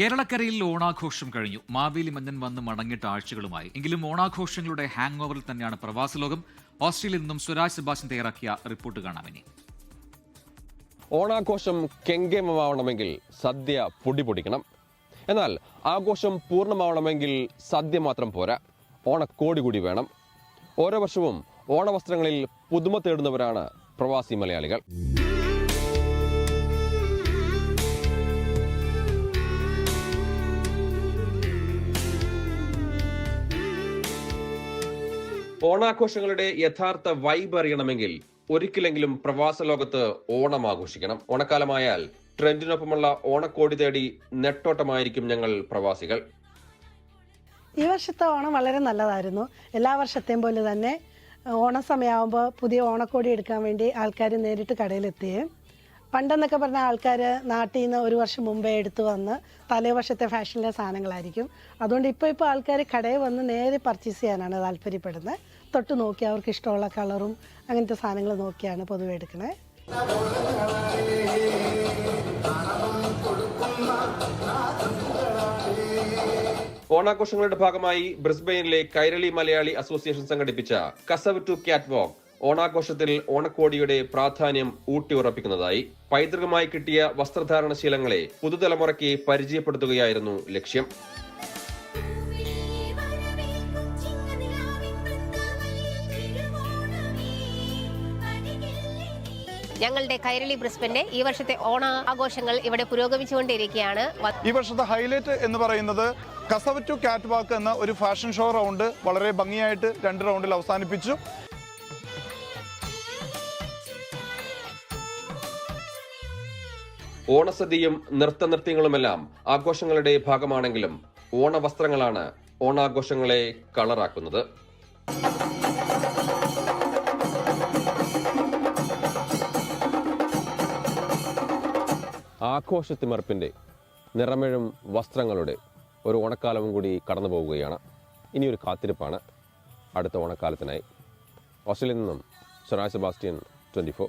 കേരളക്കരയിൽ ഓണാഘോഷം കഴിഞ്ഞു. മാവേലി മഞ്ഞൻ വന്ന് മടങ്ങിയിട്ട് ആഴ്ചകളുമായി. എങ്കിലും ഓണാഘോഷങ്ങളുടെ ഹാങ് ഓവറിൽ തന്നെയാണ് പ്രവാസ ലോകം. ഓസ്ട്രേലിയയിൽ നിന്നും സ്വരാജ് സെബാസ്റ്റ്യൻ തയ്യാറാക്കിയ റിപ്പോർട്ട് കാണാമിനി. ഓണാഘോഷം കെങ്കേമമാവണമെങ്കിൽ സദ്യ പൊടി പൊടിക്കണം. എന്നാൽ ആഘോഷം പൂർണമാവണമെങ്കിൽ സദ്യ മാത്രം പോരാ. ഓണക്കോടി കൂടി വേണം. ഓരോ വർഷവും ഓണവസ്ത്രങ്ങളിൽ പുതുമ തേടുന്നവരാണ് പ്രവാസി മലയാളികൾ. ഓണാഘോഷങ്ങളുടെ യഥാർത്ഥ വൈബ് അറിയണമെങ്കിൽ ഒരിക്കലെങ്കിലും പ്രവാസ ലോകത്ത് ഓണം ആഘോഷിക്കണം. ഓണക്കാലമായാൽ ട്രെൻഡിനൊപ്പമുള്ള ഓണക്കോടി തേടി നെട്ടോട്ടമായിരിക്കും ഞങ്ങൾ പ്രവാസികൾ. ഈ വർഷത്തെ ഓണം വളരെ നല്ലതായിരുന്നു. എല്ലാ വർഷത്തെയും പോലെ തന്നെ ഓണ സമയമാകുമ്പോൾ പുതിയ ഓണക്കോടി എടുക്കാൻ വേണ്ടി ആൾക്കാർ നേരിട്ട് കടയിലെത്തുകയും പണ്ടെന്നൊക്കെ പറഞ്ഞ ആൾക്കാർ നാട്ടിൽ നിന്ന് ഒരു വർഷം മുമ്പേ എടുത്തു വന്ന് തലേ വർഷത്തെ ഫാഷനിലെ സാധനങ്ങളായിരിക്കും. അതുകൊണ്ട് ഇപ്പോൾ ഇപ്പോൾ ആൾക്കാർ കടയിൽ വന്ന് നേരെ പർച്ചേസ് ചെയ്യാനാണ് താല്പര്യപ്പെടുന്നത് തൊട്ട് നോക്കി അവർക്ക് ഇഷ്ടമുള്ള കളറും അങ്ങനത്തെ സാധനങ്ങൾ നോക്കിയാണ് പൊതുവെ എടുക്കുന്നത് ഓണാഘോഷങ്ങളുടെ ഭാഗമായി ബ്രിസ്ബെയിനിലെ കൈരളി മലയാളി അസോസിയേഷൻ സംഘടിപ്പിച്ച കസവ് ടു ക്യാറ്റ് വാക്ക് ഓണാഘോഷത്തിൽ ഓണക്കോടിയുടെ പ്രാധാന്യം ഊട്ടിയുറപ്പിക്കുന്നതായി പൈതൃകമായി കിട്ടിയ വസ്ത്രധാരണ ശീലങ്ങളെ പുതുതലമുറയ്ക്ക് പരിചയപ്പെടുത്തുകയായിരുന്നു ലക്ഷ്യം. ഞങ്ങളുടെ കൈരളി ബ്രിസ്ബന്റെ ഈ വർഷത്തെ ഓണ ആഘോഷങ്ങൾ ഇവിടെ പുരോഗമിച്ചുകൊണ്ടിരിക്കുകയാണ്. ഈ വർഷത്തെ ഹൈലൈറ്റ് എന്ന് പറയുന്നത് കസവ് ടു കാറ്റ് വാക്ക് എന്ന ഒരു ഫാഷൻ ഷോ റൗണ്ട് വളരെ ഭംഗിയായിട്ട് രണ്ട് റൗണ്ടിൽ അവസാനിപ്പിച്ചു. ഓണസദ്യയും നൃത്തനൃത്യങ്ങളുമെല്ലാം ആഘോഷങ്ങളുടെ ഭാഗമാണെങ്കിലും ഓണവസ്ത്രങ്ങളാണ് ഓണാഘോഷങ്ങളെ കളറാക്കുന്നത്. ആഘോഷത്തിമർപ്പിന്റെ നിറമിഴും വസ്ത്രങ്ങളുടെ ഒരു ഓണക്കാലവും കൂടി കടന്നു പോവുകയാണ് ഇനിയൊരു കാത്തിരിപ്പാണ്. അടുത്ത ഓണക്കാലത്തിനായി. ഓസ്ട്രേലിയയിൽ നിന്നും ഷറായ് സെബാസ്റ്റ്യൻ ട്വന്റി ഫോർ